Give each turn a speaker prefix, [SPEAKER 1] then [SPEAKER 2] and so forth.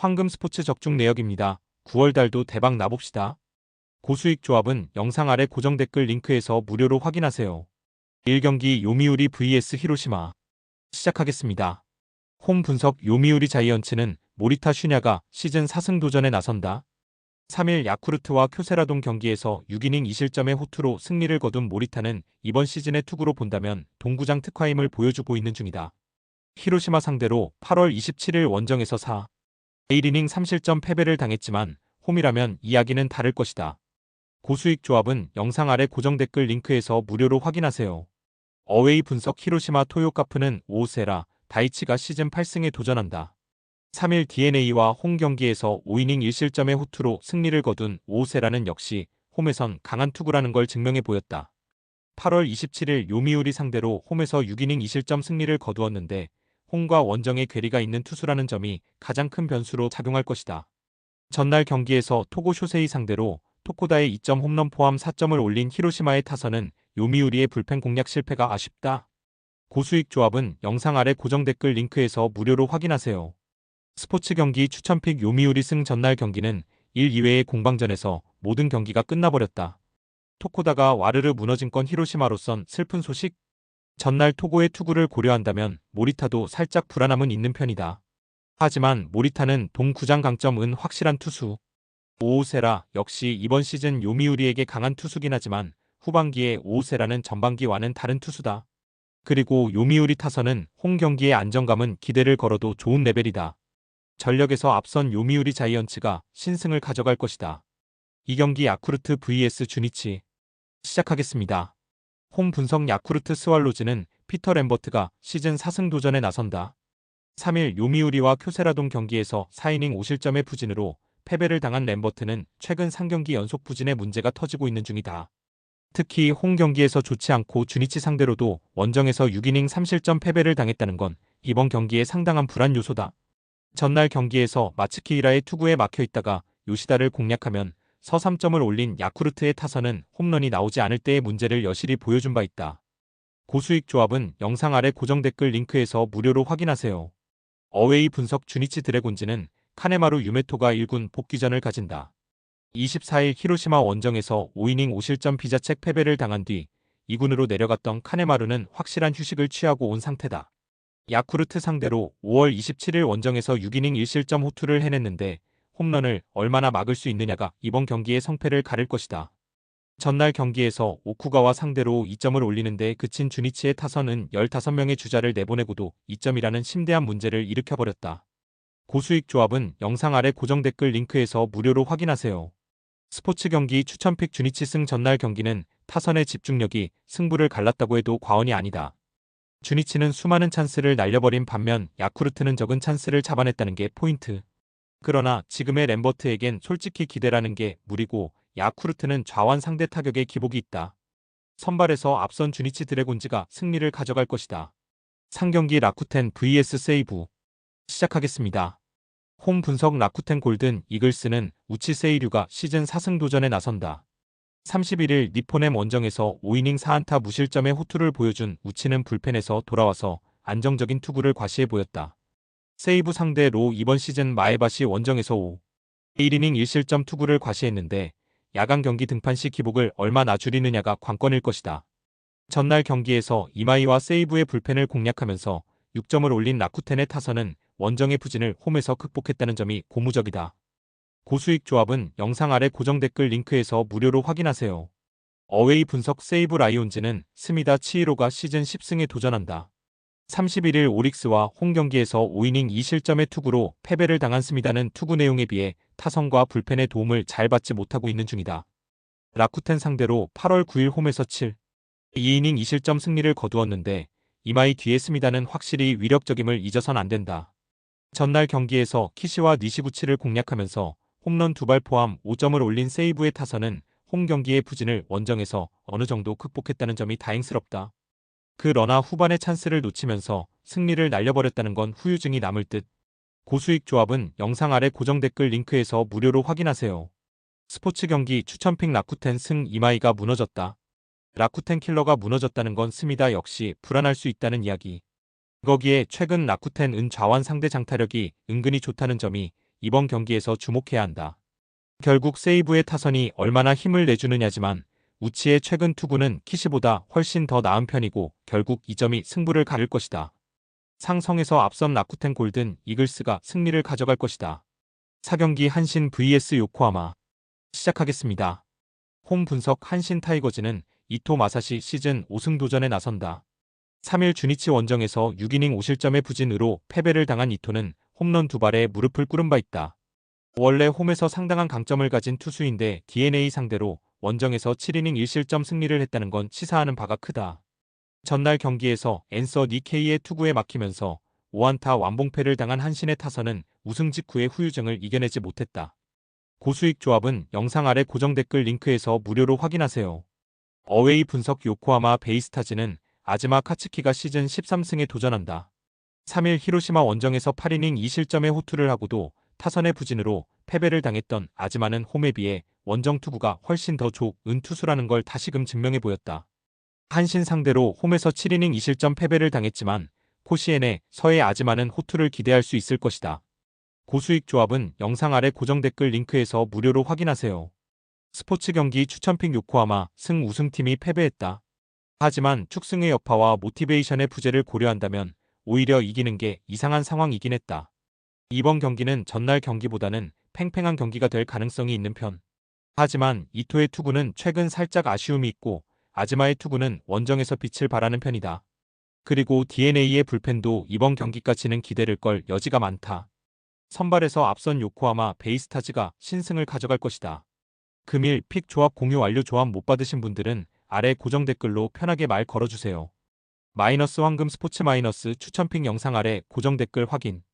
[SPEAKER 1] 황금 스포츠 적중 내역입니다. 9월 달도 대박 나봅시다. 고수익 조합은 영상 아래 고정 댓글 링크에서 무료로 확인하세요. 1경기 요미우리 vs 히로시마 시작하겠습니다. 홈 분석 요미우리 자이언츠는 모리타 슈냐가 시즌 4승 도전에 나선다. 3일 야쿠르트와 쿄세라동 경기에서 6이닝 2실점의 호투로 승리를 거둔 모리타는 이번 시즌의 투구로 본다면 동구장 특화임을 보여주고 있는 중이다. 히로시마 상대로 8월 27일 원정에서 4, 1이닝 3실점 패배를 당했지만 홈이라면 이야기는 다를 것이다. 고수익 조합은 영상 아래 고정 댓글 링크에서 무료로 확인하세요. 어웨이 분석 히로시마 토요카프는 오세라, 다이치가 시즌 8승에 도전한다. 3일 DNA와 홈 경기에서 5이닝 1실점의 호투로 승리를 거둔 오세라는 역시 홈에선 강한 투구라는 걸 증명해 보였다. 8월 27일 요미우리 상대로 홈에서 6이닝 2실점 승리를 거두었는데 홈과 원정의 괴리가 있는 투수라는 점이 가장 큰 변수로 작용할 것이다. 전날 경기에서 토고 쇼세이 상대로 토코다의 2점 홈런 포함 4점을 올린 히로시마의 타선은 요미우리의 불펜 공략 실패가 아쉽다. 고수익 조합은 영상 아래 고정 댓글 링크에서 무료로 확인하세요. 스포츠 경기 추천픽 요미우리 승 전날 경기는 1, 2회의 공방전에서 모든 경기가 끝나버렸다. 토코다가 와르르 무너진 건 히로시마로선 슬픈 소식? 전날 토고의 투구를 고려한다면 모리타도 살짝 불안함은 있는 편이다. 하지만 모리타는 동구장 강점은 확실한 투수. 오오세라 역시 이번 시즌 요미우리에게 강한 투수긴 하지만 후반기에 오오세라는 전반기와는 다른 투수다. 그리고 요미우리 타선은 홈 경기의 안정감은 기대를 걸어도 좋은 레벨이다. 전력에서 앞선 요미우리 자이언츠가 신승을 가져갈 것이다. 이 경기 야쿠르트 vs 주니치 시작하겠습니다. 홈 분석 야쿠르트 스왈로즈는 피터 램버트가 시즌 4승 도전에 나선다. 3일 요미우리와 쿄세라동 경기에서 4이닝 5실점의 부진으로 패배를 당한 램버트는 최근 3경기 연속 부진의 문제가 터지고 있는 중이다. 특히 홈 경기에서 좋지 않고 주니치 상대로도 원정에서 6이닝 3실점 패배를 당했다는 건 이번 경기에 상당한 불안 요소다. 전날 경기에서 마츠키이라의 투구에 막혀 있다가 요시다를 공략하면 서 3점을 올린 야쿠르트의 타선은 홈런이 나오지 않을 때의 문제를 여실히 보여준 바 있다. 고수익 조합은 영상 아래 고정 댓글 링크에서 무료로 확인하세요. 어웨이 분석 주니치 드래곤즈는 카네마루 유메토가 1군 복귀전을 가진다. 24일 히로시마 원정에서 5이닝 5실점 비자책 패배를 당한 뒤 2군으로 내려갔던 카네마루는 확실한 휴식을 취하고 온 상태다. 야쿠르트 상대로 5월 27일 원정에서 6이닝 1실점 호투를 해냈는데 홈런을 얼마나 막을 수 있느냐가 이번 경기의 성패를 가릴 것이다. 전날 경기에서 오쿠가와 상대로 2점을 올리는데 그친 주니치의 타선은 15명의 주자를 내보내고도 2점이라는 심대한 문제를 일으켜버렸다. 고수익 조합은 영상 아래 고정 댓글 링크에서 무료로 확인하세요. 스포츠 경기 추천픽 주니치 승 전날 경기는 타선의 집중력이 승부를 갈랐다고 해도 과언이 아니다. 주니치는 수많은 찬스를 날려버린 반면 야쿠르트는 적은 찬스를 잡아냈다는 게 포인트. 그러나 지금의 램버트에겐 솔직히 기대라는 게 무리고 야쿠르트는 좌완 상대 타격에 기복이 있다. 선발에서 앞선 주니치 드래곤즈가 승리를 가져갈 것이다. 상경기 라쿠텐 vs 세이브 시작하겠습니다. 홈 분석 라쿠텐 골든 이글스는 우치 세이류가 시즌 4승 도전에 나선다. 31일 니포넴 원정에서 5이닝 4안타 무실점의 호투를 보여준 우치는 불펜에서 돌아와서 안정적인 투구를 과시해 보였다. 세이브 상대로 이번 시즌 마에바시 원정에서 5, 1이닝 1실점 투구를 과시했는데 야간 경기 등판 시 기복을 얼마나 줄이느냐가 관건일 것이다. 전날 경기에서 이마이와 세이브의 불펜을 공략하면서 6점을 올린 라쿠텐의 타선은 원정의 부진을 홈에서 극복했다는 점이 고무적이다. 고수익 조합은 영상 아래 고정 댓글 링크에서 무료로 확인하세요. 어웨이 분석 세이브 라이온즈는 스미다 치이로가 시즌 10승에 도전한다. 31일 오릭스와 홈 경기에서 5이닝 2실점의 투구로 패배를 당한 스미다는 투구 내용에 비해 타선과 불펜의 도움을 잘 받지 못하고 있는 중이다. 라쿠텐 상대로 8월 9일 홈에서 7, 2이닝 2실점 승리를 거두었는데 이마이 뒤에 스미다는 확실히 위력적임을 잊어선 안 된다. 전날 경기에서 키시와 니시부치를 공략하면서 홈런 두 발 포함 5점을 올린 세이브의 타선은 홈 경기의 부진을 원정에서 어느 정도 극복했다는 점이 다행스럽다. 그 러나 후반의 찬스를 놓치면서 승리를 날려버렸다는 건 후유증이 남을 듯. 고수익 조합은 영상 아래 고정 댓글 링크에서 무료로 확인하세요. 스포츠 경기 추천픽 라쿠텐 승 이마이가 무너졌다. 라쿠텐 킬러가 무너졌다는 건 스미다 역시 불안할 수 있다는 이야기. 거기에 최근 라쿠텐 은 좌완 상대 장타력이 은근히 좋다는 점이 이번 경기에서 주목해야 한다. 결국 세이브의 타선이 얼마나 힘을 내주느냐지만 우치의 최근 투구는 키시보다 훨씬 더 나은 편이고 결국 이 점이 승부를 가를 것이다. 상성에서 앞선 라쿠텐 골든 이글스가 승리를 가져갈 것이다. 4경기 한신 vs 요코하마 시작하겠습니다. 홈 분석 한신 타이거즈는 이토 마사시 시즌 5승 도전에 나선다. 3일 주니치 원정에서 6이닝 5실점의 부진으로 패배를 당한 이토는 홈런 두 발에 무릎을 꿇은 바 있다. 원래 홈에서 상당한 강점을 가진 투수인데 DNA 상대로 원정에서 7이닝 1실점 승리를 했다는 건 시사하는 바가 크다. 전날 경기에서 앤서 니케이의 투구에 막히면서 5안타 완봉패를 당한 한신의 타선은 우승 직후의 후유증을 이겨내지 못했다. 고수익 조합은 영상 아래 고정 댓글 링크에서 무료로 확인하세요. 어웨이 분석 요코하마 베이스타즈는 아즈마 카츠키가 시즌 13승에 도전한다. 3일 히로시마 원정에서 8이닝 2실점의 호투를 하고도 타선의 부진으로 패배를 당했던 아즈마는 홈에 비해 원정 투구가 훨씬 더 좋은 투수라는 걸 다시금 증명해 보였다. 한신 상대로 홈에서 7이닝 2실점 패배를 당했지만 코시엔의 서해 아즈마는 호투를 기대할 수 있을 것이다. 고수익 조합은 영상 아래 고정 댓글 링크에서 무료로 확인하세요. 스포츠 경기 추천픽 요코하마 승 우승팀이 패배했다. 하지만 축승의 여파와 모티베이션의 부재를 고려한다면 오히려 이기는 게 이상한 상황이긴 했다. 이번 경기는 전날 경기보다는 팽팽한 경기가 될 가능성이 있는 편. 하지만 이토의 투구는 최근 살짝 아쉬움이 있고 아즈마의 투구는 원정에서 빛을 발하는 편이다. 그리고 DNA의 불펜도 이번 경기까지는 기대를 걸 여지가 많다. 선발에서 앞선 요코하마 베이스타즈가 신승을 가져갈 것이다. 금일 픽 조합 공유 완료 조합 못 받으신 분들은 아래 고정 댓글로 편하게 말 걸어주세요. 마이너스 황금 스포츠 마이너스 추천픽 영상 아래 고정 댓글 확인.